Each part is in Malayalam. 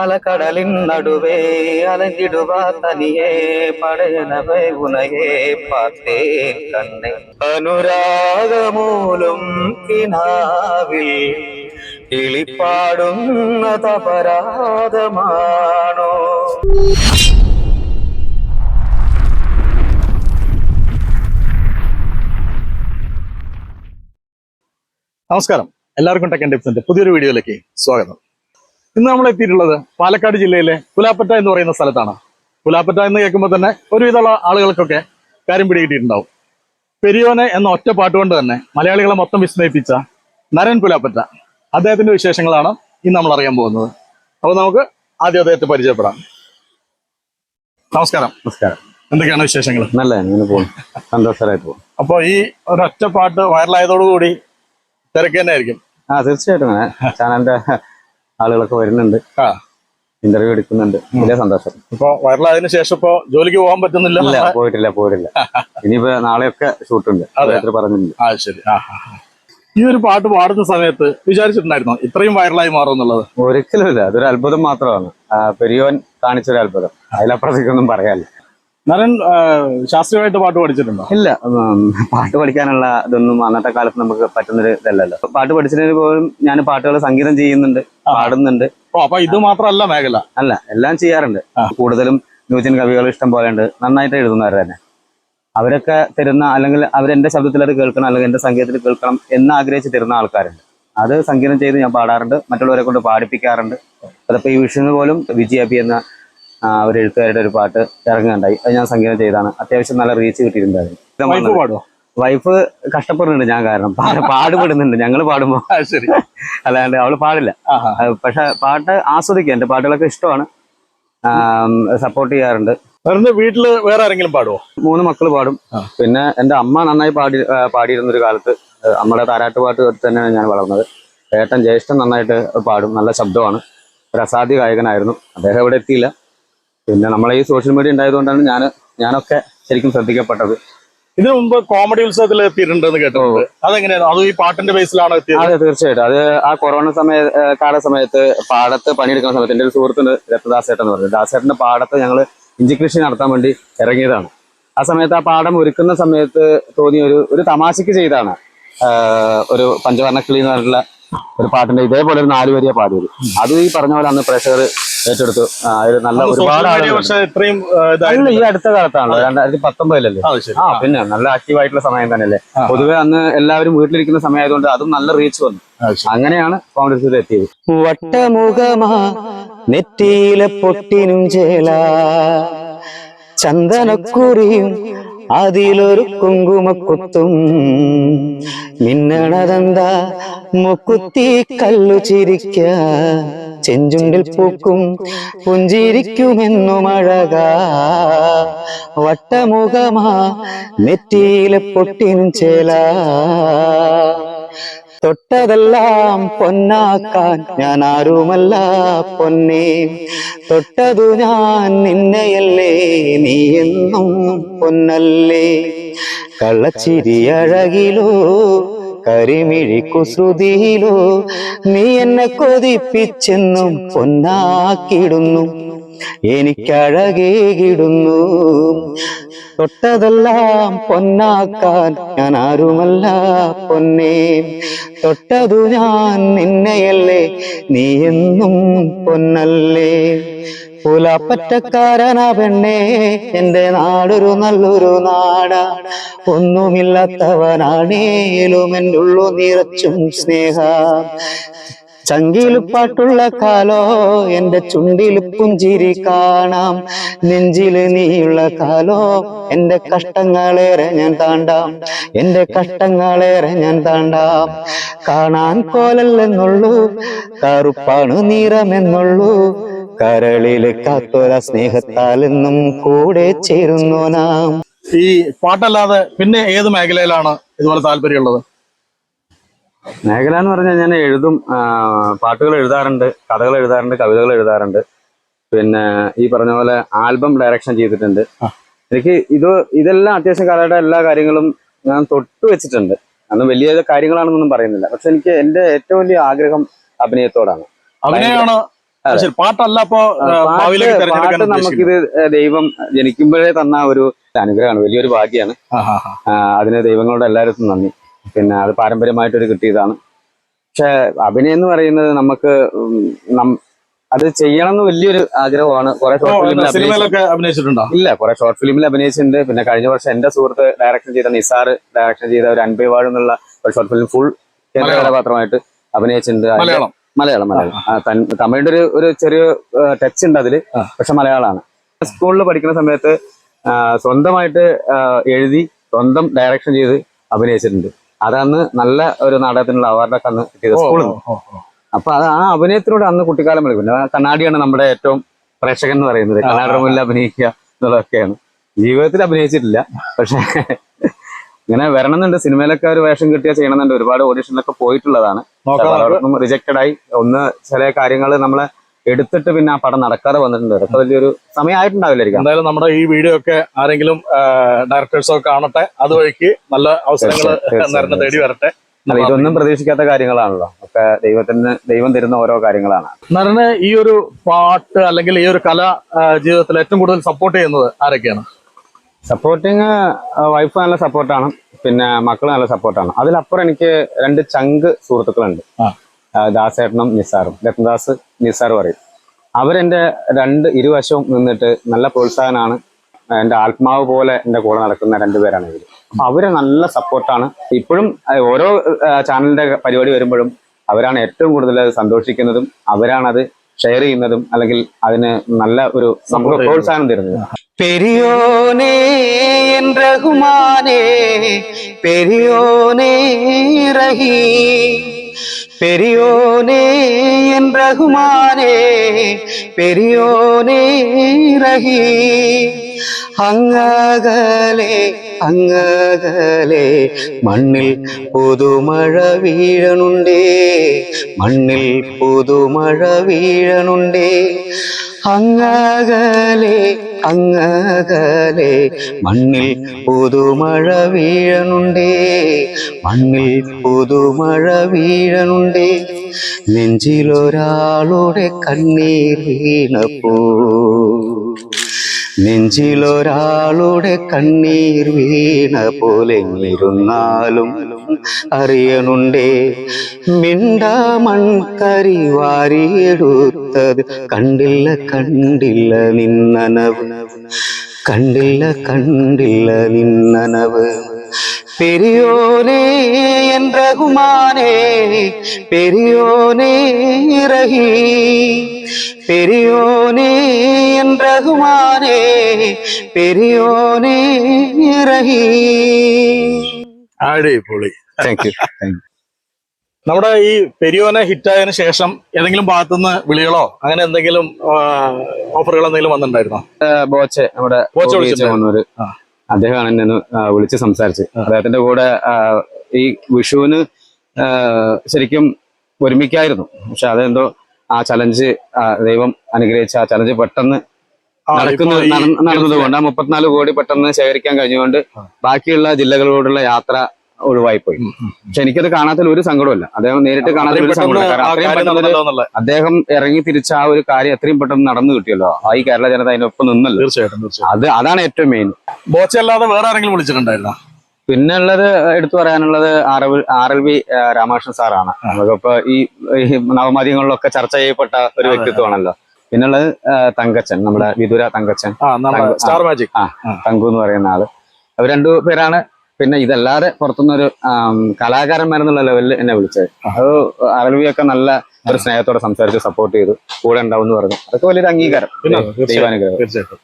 അലക്കടലിൻ നടുവേ അലഞ്ഞിടുവാ തനിയെ പടയനവേ ഉനയെ പാത്തേ കണ്ണെ അനുരാഗമൂലും കിനാവിൽ കിളിപ്പാടുന്നതപരാധമാണോ നമസ്കാരം. എല്ലാവർക്കും ടെക്കൻ ടിപ്സിന്റെ പുതിയൊരു വീഡിയോയിലേക്ക് സ്വാഗതം. ഇന്ന് നമ്മൾ എത്തിയിട്ടുള്ളത് പാലക്കാട് ജില്ലയിലെ പുലാപ്പറ്റ എന്ന് പറയുന്ന സ്ഥലത്താണ്. പുലാപ്പറ്റ എന്ന് കേൾക്കുമ്പോൾ തന്നെ ഒരുവിധമുള്ള ആളുകൾക്കൊക്കെ കാര്യം പിടികിട്ടിയിട്ടുണ്ടാവും. പെരിയോനെ എന്ന ഒറ്റ പാട്ടുകൊണ്ട് തന്നെ മലയാളികളെ മൊത്തം വിസ്മയിപ്പിച്ച നരൻ പുലാപ്പറ്റ. അദ്ദേഹത്തിന്റെ വിശേഷങ്ങളാണ് ഇന്ന് നമ്മൾ അറിയാൻ പോകുന്നത്. അപ്പോൾ നമുക്ക് ആദ്യം അദ്ദേഹത്തെ പരിചയപ്പെടാം. നമസ്കാരം. നമസ്കാരം. എന്തൊക്കെയാണ് വിശേഷങ്ങൾ? നല്ല ഇങ്ങനെ പോകും സന്തോഷമായിട്ട് പോകും അപ്പോൾ ഈ ഒരൊറ്റ പാട്ട് വൈറലായതോടുകൂടി തിരക്ക് തന്നെ ആയിരിക്കും ആ തീർച്ചയായിട്ടും. ചാനലിന്റെ ആളുകളൊക്കെ വരുന്നുണ്ട്. ഇന്റർവ്യൂ എടുക്കുന്നുണ്ട്. വലിയ സന്തോഷം. ഇപ്പൊ വൈറലായതിനു ശേഷം ഇപ്പൊ ജോലിക്ക് പോകാൻ പറ്റുന്നില്ല. പോയിട്ടില്ല പോയിട്ടില്ല. ഇനിയിപ്പോ നാളെയൊക്കെ ഷൂട്ടുണ്ട്. പറഞ്ഞിട്ടുണ്ട് ആ ശരി. ഈ ഒരു പാട്ട് പാടുന്ന സമയത്ത് വിചാരിച്ചിട്ടുണ്ടായിരുന്നോ? ഇത്രയും വൈറലായി മാറും എന്നുള്ളത്? ഒരിക്കലും ഇല്ല. അതൊരു അത്ഭുതം മാത്രമാണ്. പെരിയോൻ കാണിച്ചൊരു അത്ഭുതം അതിലപ്പുറത്തേക്കൊന്നും പറയാനില്ല. നരൻ ശാസ്ത്രീയമായിട്ട് പാട്ട് പഠിച്ചിട്ടുണ്ടോ? ഇല്ല. പാട്ട് പഠിക്കാനുള്ള ഇതൊന്നും അന്നത്തെ കാലത്ത് നമുക്ക് പറ്റുന്നൊരു ഇതല്ലല്ലോ. പാട്ട് പഠിച്ചതിന് പോലും ഞാൻ പാട്ടുകൾ സംഗീതം ചെയ്യുന്നുണ്ട് പാടുന്നുണ്ട്. അപ്പൊ ഇത് മാത്രമല്ല മേഖല? അല്ല എല്ലാം ചെയ്യാറുണ്ട്. കൂടുതലും ന്യൂജൻ കവികൾ ഇഷ്ടം പോലെ ഉണ്ട്. നന്നായിട്ട് എഴുതുന്നവർ തന്നെ. അവരൊക്കെ തരുന്ന അല്ലെങ്കിൽ അവരെന്റെ ശബ്ദത്തിൽ അത് കേൾക്കണം അല്ലെങ്കിൽ എന്റെ സംഗീതത്തിൽ കേൾക്കണം എന്ന് ആഗ്രഹിച്ച് തരുന്ന ആൾക്കാരുണ്ട്. അത് സംഗീതം ചെയ്ത് ഞാൻ പാടാറുണ്ട്. മറ്റുള്ളവരെ കൊണ്ട് പാടിപ്പിക്കാറുണ്ട്. അതിപ്പോ ഈ വിഷുവിന് പോലും വിജയ പി എന്ന ഒരു എഴുത്തുകാരുടെ ഒരു പാട്ട് ഇറങ്ങുകയുണ്ടായി അത് ഞാൻ സംഗീതം ചെയ്താണ് അത്യാവശ്യം നല്ല റീച്ച് കിട്ടിയിട്ടുണ്ടായിരുന്നു. വൈഫ് കഷ്ടപ്പെടുന്നുണ്ട് ഞാൻ കാരണം. പാടുപെടുന്നുണ്ട്. ഞങ്ങൾ പാടുമ്പോൾ ശരി. അല്ലാണ്ട് അവൾ പാടില്ല. പക്ഷെ പാട്ട് ആസ്വദിക്കുക. എന്റെ പാട്ടുകളൊക്കെ ഇഷ്ടമാണ്. സപ്പോർട്ട് ചെയ്യാറുണ്ട്. വീട്ടിൽ വേറെ ആരെങ്കിലും പാടുവോ? മൂന്ന് മക്കൾ പാടും. പിന്നെ എന്റെ അമ്മ നന്നായി പാടി പാടിയിരുന്ന ഒരു കാലത്ത് അമ്മയുടെ താരാട്ടുപാട്ട് താരാട്ട് പാട്ട് കേട്ട് തന്നെയാണ് ഞാൻ വളർന്നത്. ഏട്ടൻ ജ്യേഷ്ഠൻ നന്നായിട്ട് പാടും. നല്ല ശബ്ദമാണ്. ഒരു അസാധ്യ ഗായകനായിരുന്നു. അദ്ദേഹം ഇവിടെ എത്തിയില്ല. പിന്നെ നമ്മളെ ഈ സോഷ്യൽ മീഡിയ ഉണ്ടായതുകൊണ്ടാണ് ഞാൻ ഞാനൊക്കെ ശരിക്കും ശ്രദ്ധിക്കപ്പെട്ടത്. ഇതിനു മുമ്പ് കോമഡി ഉത്സവത്തിൽ എത്തിയിട്ടുണ്ടെന്ന് കേട്ടത് അതെങ്ങനെയാണ് അത് ഈ പാട്ടിന്റെ ബേസിലാണ് എത്തിയത്? അതെ തീർച്ചയായിട്ടും. അത് ആ കൊറോണ സമയ കാല സമയത്ത് പാടത്ത് പണിയെടുക്കുന്ന സമയത്ത് എന്റെ ഒരു സുഹൃത്തുണ്ട് രക്തദാസേട്ടൻ എന്ന് പറഞ്ഞു. ദാസേട്ടന്റെ പാടത്ത് ഞങ്ങൾ ഇഞ്ചി കൃഷി നടത്താൻ വേണ്ടി ഇറങ്ങിയതാണ്. ആ സമയത്ത് ആ പാടം ഒരുക്കുന്ന സമയത്ത് തോന്നിയ ഒരു ഒരു തമാശക്ക് ചെയ്താണ് ഒരു പഞ്ചവർണക്കിളി എന്ന് പറഞ്ഞിട്ടുള്ള ഒരു പാട്ടിന്റെ ഇതേപോലെ ഒരു നാല് വരിയ പാടിയത്. അത് ഈ പറഞ്ഞ പോലെ അന്ന് പ്രേക്ഷകർ ഏറ്റെടുത്തു. ആ, അതിൽ നല്ല ഒരുപാട് ഇത്രയും അല്ല ഈ അടുത്ത കാലത്താണല്ലോ രണ്ടായിരത്തി പത്തൊമ്പതിലല്ലേ? ആ പിന്നെ നല്ല ആക്റ്റീവ് ആയിട്ടുള്ള സമയം തന്നെയല്ലേ? പൊതുവെ അന്ന് എല്ലാവരും വീട്ടിലിരിക്കുന്ന സമയമായതുകൊണ്ട് അതും നല്ല റീച്ച് വന്നു. അങ്ങനെയാണ് കോൺഗ്രസിൽ എത്തിയത്. വട്ടമുഖമാ നെറ്റിയിലെ പൊട്ടിനും ചേല ചന്ദനക്കുറിയും അതിലൊരു കുങ്കുമക്കുത്തും മിന്നണതെന്താ മുക്കുത്തി കല്ലു ചിരിക്ക. ചെഞ്ചുണ്ടിൽ പൂക്കും പുഞ്ചിരിക്കുമെന്നു മഴക. വട്ടമുഖമാ നെറ്റിയിലെ പൊട്ടിൻ ചേല. തൊട്ടതെല്ലാം പൊന്നാക്കാൻ ഞാൻ ആരുമല്ല പൊന്നെ. തൊട്ടതു ഞാൻ നിന്നെയല്ലേ നീ എന്നും പൊന്നല്ലേ. കള്ളച്ചിരിയഴകിലോ കരിമിഴിക്കു കരിമിഴി കുസൃതിയിലോ നീ എന്നെ കൊതിപ്പിച്ചെന്നും പൊന്നാക്കിടുന്നു എനിക്കഴകേകിടുന്നു തൊട്ടതെല്ലാം പൊന്നാക്കാൻ ഞാൻ ആരുമല്ല പൊന്നേ. തൊട്ടതു ഞാൻ നിന്നെയല്ലേ നീ എന്നും പൊന്നല്ലേ. പുലപ്പറ്റക്കാരന പെണ്ണേ എന്റെ നാടൊരു നല്ലൊരു നാടാ. ഒന്നുമില്ലാത്തവനാണേലും എന്റെ ഉള്ളു നിറച്ചും സ്നേഹ. ചങ്കിൽ പാട്ടുള്ള കാലോ എന്റെ ചുണ്ടിലുപ്പും പുഞ്ചിരി കാണാം. നെഞ്ചിൽ നീയുള്ള കാലോ എന്റെ കഷ്ടങ്ങളേറെ ഞാൻ താണ്ടാം. എന്റെ കഷ്ടങ്ങളേറെ ഞാൻ താണ്ടാം. കാണാൻ കോലല്ലെന്നുള്ളൂ കറുപ്പാണ് നിറമെന്നുള്ളൂ. കരളിൽ കാത്തോല സ്നേഹത്താൽ എന്നും കൂടെ ചേരുന്നു നാം. ഈ പാട്ടല്ലാതെ പിന്നെ ഏത് മേഖലയിലാണ് ഇതുപോലെ താല്പര്യമുള്ളത്? മേഖല എന്ന് പറഞ്ഞാൽ ഞാൻ എഴുതും പാട്ടുകൾ എഴുതാറുണ്ട് കഥകൾ എഴുതാറുണ്ട് കവിതകൾ എഴുതാറുണ്ട്. പിന്നെ ഈ പറഞ്ഞ പോലെ ആൽബം ഡയറക്ഷൻ ചെയ്തിട്ടുണ്ട്. എനിക്ക് ഇത് ഇതെല്ലാം അത്യാവശ്യം കലയുടെ എല്ലാ കാര്യങ്ങളും ഞാൻ തൊട്ട് വെച്ചിട്ടുണ്ട്. അന്ന് വലിയ കാര്യങ്ങളാണെന്നൊന്നും പറയുന്നില്ല. പക്ഷെ എനിക്ക് എന്റെ ഏറ്റവും വലിയ ആഗ്രഹം അഭിനയത്തോടാണ്. പാട്ടല്ല പാട്ട്. നമുക്കിത് ദൈവം ജനിക്കുമ്പോഴേ തന്ന ഒരു അനുഗ്രഹമാണ്. വലിയൊരു ഭാഗ്യമാണ് അതിന് ദൈവങ്ങളുടെ എല്ലാവർക്കും നന്ദി. പിന്നെ അത് പാരമ്പര്യമായിട്ടൊരു കിട്ടിയതാണ്. പക്ഷെ അഭിനയം എന്ന് പറയുന്നത് നമുക്ക് അത് ചെയ്യണം എന്ന് വലിയൊരു ആഗ്രഹമാണ്. കുറെ ഷോർട്ട് സിനിമയിലൊക്കെ അഭിനയിച്ചിട്ടുണ്ടോ? ഇല്ല കുറെ ഷോർട്ട് ഫിലിമിൽ അഭിനയിച്ചിട്ടുണ്ട്. പിന്നെ കഴിഞ്ഞ വർഷം എന്റെ സുഹൃത്ത് ഡയറക്ഷൻ ചെയ്ത നിസാർ ഡയറക്ഷൻ ചെയ്ത ഒരു അൻപേ വാഴ് എന്നുള്ള ഒരു ഷോർട്ട് ഫിലിം ഫുൾ കേന്ദ്ര. കഥാപാത്രമായിട്ട് അഭിനയിച്ചിട്ടുണ്ട്. മലയാളം. മലയാളം മലയാളം. തമിഴിന്റെ ഒരു ഒരു ചെറിയ ടച്ച് ഉണ്ട് അതിൽ. പക്ഷെ മലയാളമാണ്. സ്കൂളിൽ പഠിക്കുന്ന സമയത്ത് സ്വന്തമായിട്ട് എഴുതി സ്വന്തം ഡയറക്ഷൻ ചെയ്ത് അഭിനയിച്ചിട്ടുണ്ട്. അതന്ന് നല്ല ഒരു നാടകത്തിനുള്ള അവാർഡൊക്കെ അന്ന് കിട്ടിയത് സ്കൂളിൽ നിന്ന്. അപ്പൊ അത് ആ അഭിനയത്തിലൂടെ അന്ന് കുട്ടിക്കാലം വിളിക്കും പിന്നെ കണ്ണാടിയാണ് നമ്മുടെ ഏറ്റവും പ്രേക്ഷകൻ എന്ന് പറയുന്നത്. കണ്ണാടിയുടെ മുന്നിൽ അഭിനയിക്കുക എന്നുള്ളതൊക്കെയാണ്. ജീവിതത്തിൽ അഭിനയിച്ചിട്ടില്ല. പക്ഷെ ഇങ്ങനെ വരണമെന്നുണ്ട്. സിനിമയിലൊക്കെ ഒരു വേഷം കിട്ടിയാൽ ചെയ്യണമെന്നുണ്ട്. ഒരുപാട് ഓഡിഷനിലൊക്കെ പോയിട്ടുള്ളതാണ്. റിജക്റ്റഡ് ആയി. ഒന്ന് ചില കാര്യങ്ങൾ നമ്മളെ എടുത്തിട്ട് പിന്നെ ആ പടം നടക്കാതെ വന്നിട്ടുണ്ട്. അതൊക്കെ വലിയൊരു സമയമായിട്ടുണ്ടാവില്ലായിരിക്കും. എന്തായാലും നമ്മുടെ ഈ വീഡിയോ ഒക്കെ ആരെങ്കിലും ഡയറക്ടേഴ്സോ കാണട്ടെ. അതുവഴിക്ക് നല്ല അവസരങ്ങൾ തേടി വരട്ടെ. അല്ല ഇതൊന്നും പ്രതീക്ഷിക്കാത്ത കാര്യങ്ങളാണല്ലോ. ഒക്കെ ദൈവത്തിന് ദൈവം തരുന്ന ഓരോ കാര്യങ്ങളാണ്. നരന് ഈ ഒരു പാട്ട് അല്ലെങ്കിൽ ഈ ഒരു കല ജീവിതത്തിൽ ഏറ്റവും കൂടുതൽ സപ്പോർട്ട് ചെയ്യുന്നത് ആരൊക്കെയാണ്? സപ്പോർട്ടിങ് വൈഫ് നല്ല സപ്പോർട്ടാണ് പിന്നെ മക്കൾ നല്ല സപ്പോർട്ടാണ് അതിലപ്പുറം എനിക്ക് രണ്ട് ചങ്ക് സുഹൃത്തുക്കളുണ്ട്. ദാസേട്ടനും നിസാറും. രത്നദാസ് നിസാർ പറയും. അവരെന്റെ രണ്ട് ഇരുവശവും നിന്നിട്ട് നല്ല പ്രോത്സാഹനമാണ് എന്റെ ആത്മാവ് പോലെ എന്റെ കൂടെ നടക്കുന്ന രണ്ടുപേരാണ് ഇവർ അവരെ നല്ല സപ്പോർട്ടാണ്. ഇപ്പോഴും ഓരോ ചാനലിന്റെ പരിപാടി വരുമ്പോഴും അവരാണ് ഏറ്റവും കൂടുതൽ സന്തോഷിക്കുന്നതും അവരാണത് ഷെയർ ചെയ്യുന്നതും അല്ലെങ്കിൽ അതിന് നല്ല ഒരു നമുക്ക് പ്രോത്സാഹനം തരുന്നത്. പെരിയോനേ എൻ പെരിയോനേ റഹീം. பெரியோனே என் ரகுமானே பெரியோனே ரஹி അങ്ങകലെ അങ്ങകലെ മണ്ണിൽ പുതുമഴ വീഴണുണ്ടേ മണ്ണിൽ പുതുമഴ വീഴണുണ്ടേ അങ്ങകലെ അങ്ങകലെ മണ്ണിൽ പുതുമഴ വീഴണുണ്ടേ മണ്ണിൽ പുതുമഴ വീഴണുണ്ടേ നെഞ്ചിലൊരാളുടെ കണ്ണീർ വീണപ്പോ. നെഞ്ചിലൊരാളുടെ കണ്ണീർ വീണ പോലെ ഇരുന്നാലും അറിയണുണ്ടേ മിണ്ടാമൺകരി വാരിയെടുത്തത് കണ്ടില്ല കണ്ടില്ല നിന്നനവ്. കണ്ടില്ല കണ്ടില്ല നിന്നനവ്. പെരിയോനേ എൻ രഘുമാനേ പെരിയോനേ രഹി പെരിയോനേ என் ரகுமானே பெரியோனே രഹി അടിപൊളി താങ്ക് യു താങ്ക് യു നമ്മുടെ ഈ പെരിയോനെ ഹിറ്റായതിനു ശേഷം ഏതെങ്കിലും ഭാഗത്തുനിന്ന് വിളികളോ അങ്ങനെ എന്തെങ്കിലും ഓഫറുകൾ എന്തെങ്കിലും വന്നിട്ടുണ്ടായിരുന്നോ? ബോച്ചെ നമ്മുടെ ബോച്ചെ ബോബി വിളിച്ചിട്ടുണ്ടായിരുന്നു. ചെമ്മണ്ണൂര് ആ. അദ്ദേഹമാണ് എന്നെ ഒന്ന്, ആ, വിളിച്ച് സംസാരിച്ച്. അദ്ദേഹത്തിന്റെ കൂടെ ആ, ഈ വിഷുവിന് ആ, ശരിക്കും ഒരുമിക്കായിരുന്നു. പക്ഷെ അതെന്തോ ആ ചലഞ്ച് ദൈവം അനുഗ്രഹിച്ച ആ ചലഞ്ച് പെട്ടെന്ന് നടക്കുന്നു നടന്നത് കൊണ്ട് നടന്നതുകൊണ്ട് ആ മുപ്പത്തിനാല് കോടി പെട്ടെന്ന് ശേഖരിക്കാൻ കഴിഞ്ഞുകൊണ്ട് ബാക്കിയുള്ള ജില്ലകളോടുള്ള യാത്ര ഒഴിവായി പോയി പക്ഷെ എനിക്കത് കാണാത്ത ഒരു സങ്കടമില്ല അദ്ദേഹം നേരിട്ട് കാണാത്ത ഒരു സങ്കടമില്ല. അദ്ദേഹം ഇറങ്ങി തിരിച്ച ആ ഒരു കാര്യം എത്രയും പെട്ടെന്ന് നടന്നു കിട്ടിയല്ലോ. ആ ഈ കേരള ജനത അതിനൊപ്പം നിന്നല്ലോ. തീർച്ചയായിട്ടും അത് അതാണ് ഏറ്റവും മെയിൻ ബോച്ചല്ലാതെ വേറെ ആരെങ്കിലും വിളിച്ചിട്ടുണ്ടായിരുന്നോ? പിന്നെ ഉള്ളത് എടുത്തു പറയാനുള്ളത് R R L V Ramakrishnan സാറാണ്. നമുക്കിപ്പോ ഈ നവമാധ്യമങ്ങളിലൊക്കെ ചർച്ച ചെയ്യപ്പെട്ട ഒരു വ്യക്തിത്വമാണല്ലോ. പിന്നുള്ളത് തങ്കച്ചൻ നമ്മുടെ വിദുര തങ്കച്ചൻ. സ്റ്റാർ മാജിക് ആ തങ്കു എന്ന് പറയുന്ന ആൾ. അവർ രണ്ടു പേരാണ്. പിന്നെ ഇതല്ലാതെ പുറത്തുനിന്നൊരു കലാകാരന്മാരെന്നുള്ള ലെവലിൽ എന്നെ വിളിച്ചത്. അത് അറിവി ഒക്കെ നല്ല ഒരു സ്നേഹത്തോടെ സംസാരിച്ച് സപ്പോർട്ട് ചെയ്തു. കൂടെ ഉണ്ടാവും എന്ന് പറഞ്ഞു. അതൊക്കെ വലിയൊരു അംഗീകാരം. ദൈവാനുഗ്രഹം. തീർച്ചയായിട്ടും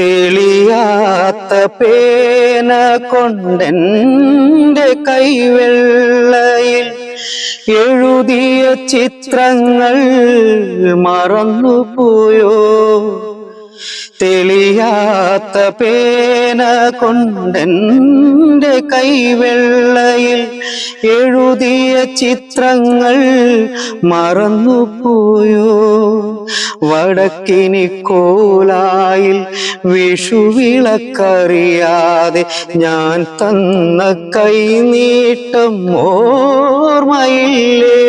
തെളിയാത്ത പേന കൊണ്ടെന്റെ കൈവെള്ളയിൽ എഴുതിയ ചിത്രങ്ങൾ മറന്നുപോയോ? തെളിയാത്ത പേന കൊണ്ടെന്റെ കൈവെള്ളയിൽ എഴുതിയ ചിത്രങ്ങൾ മറന്നുപോയോ? വടക്കിനി കോലായിൽ വിഷുവിളക്കറിയാതെ ഞാൻ തന്ന കൈനീട്ടം ഓർമ്മയില്ലേ?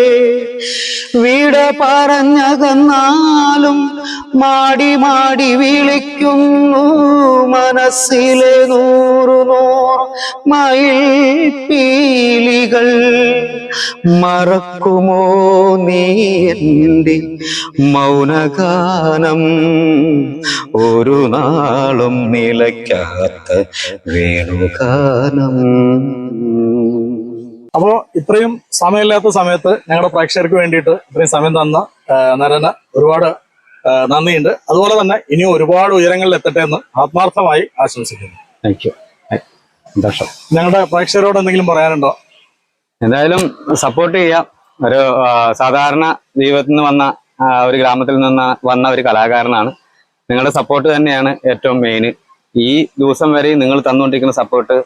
വിട പറഞ്ഞകന്നാലും മാടി മാടി വിളിക്കുന്നു മനസ്സിലെ നൂറു നൂറ് മയിൽ പീലികൾ. മറക്കുമോ നീ എന്റെ മൗനഗാനം? ഒരു നാളും നിലയ്ക്കാത്ത വേണുഗാനം. അപ്പോ ഇത്രയും സമയമില്ലാത്ത സമയത്ത് ഞങ്ങളുടെ പ്രേക്ഷകർക്ക് വേണ്ടിയിട്ട് ഇത്രയും സമയം തന്ന നരന ഒരുപാട് നന്ദിയുണ്ട്. അതുപോലെ തന്നെ ഇനിയും ഒരുപാട് ഉയരങ്ങളിൽ എത്തട്ടെ എന്ന് ആത്മാർത്ഥമായി ആശംസിക്കുന്നു. താങ്ക് യു സന്തോഷം. ഞങ്ങളുടെ പ്രേക്ഷകരോട് എന്തെങ്കിലും പറയാനുണ്ടോ? എന്തായാലും സപ്പോർട്ട് ചെയ്യാം. ഒരു സാധാരണ ജീവിതത്തിൽ നിന്ന് വന്ന ഒരു ഗ്രാമത്തിൽ നിന്ന് വന്ന ഒരു കലാകാരനാണ്. നിങ്ങളുടെ സപ്പോർട്ട് തന്നെയാണ് ഏറ്റവും മെയിൻ ഈ ദിവസം വരെ നിങ്ങൾ തന്നുകൊണ്ടിരിക്കുന്ന സപ്പോർട്ട്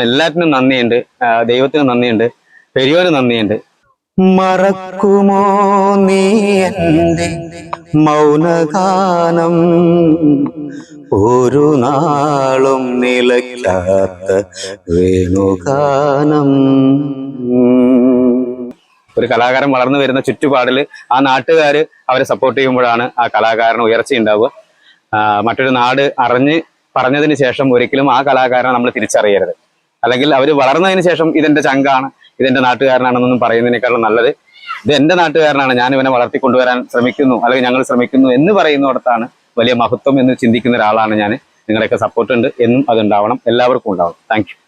എല്ലാറ്റിനും നന്ദിയുണ്ട്. ദൈവത്തിനും നന്ദിയുണ്ട്. പെരിയോന് നന്ദിയുണ്ട്. മറക്കുമോ നീ മൗനഗാനം. ഒരു നാളും നിലയ്ക്കാത്ത വേണുഗാനം. ഒരു കലാകാരൻ വളർന്നു വരുന്ന ചുറ്റുപാടിൽ ആ നാട്ടുകാർ അവരെ സപ്പോർട്ട് ചെയ്യുമ്പോഴാണ് ആ കലാകാരൻ ഉയർച്ച ഉണ്ടാവുക. മറ്റൊരു നാട് അറിഞ്ഞ് പറഞ്ഞതിന് ശേഷം ഒരിക്കലും ആ കലാകാരനെ നമ്മൾ തിരിച്ചറിയരുത്. അല്ലെങ്കിൽ അവർ വളർന്നതിന് ശേഷം ഇതെന്റെ ചങ്കാണ് ഇതെന്റെ നാട്ടുകാരനാണെന്നൊന്നും പറയുന്നതിനേക്കാളും നല്ലത് ഇത് എന്റെ നാട്ടുകാരനാണ്. ഞാൻ ഇവനെ വളർത്തിക്കൊണ്ടുവരാൻ ശ്രമിക്കുന്നു അല്ലെങ്കിൽ ഞങ്ങൾ ശ്രമിക്കുന്നു എന്ന് പറയുന്നിടത്താണ് വലിയ മഹത്വം എന്ന് ചിന്തിക്കുന്ന ഒരാളാണ് ഞാൻ. നിങ്ങളുടെയൊക്കെ സപ്പോർട്ട് ഉണ്ട്. എന്നും അതുണ്ടാവണം. എല്ലാവർക്കും ഉണ്ടാവണം. താങ്ക്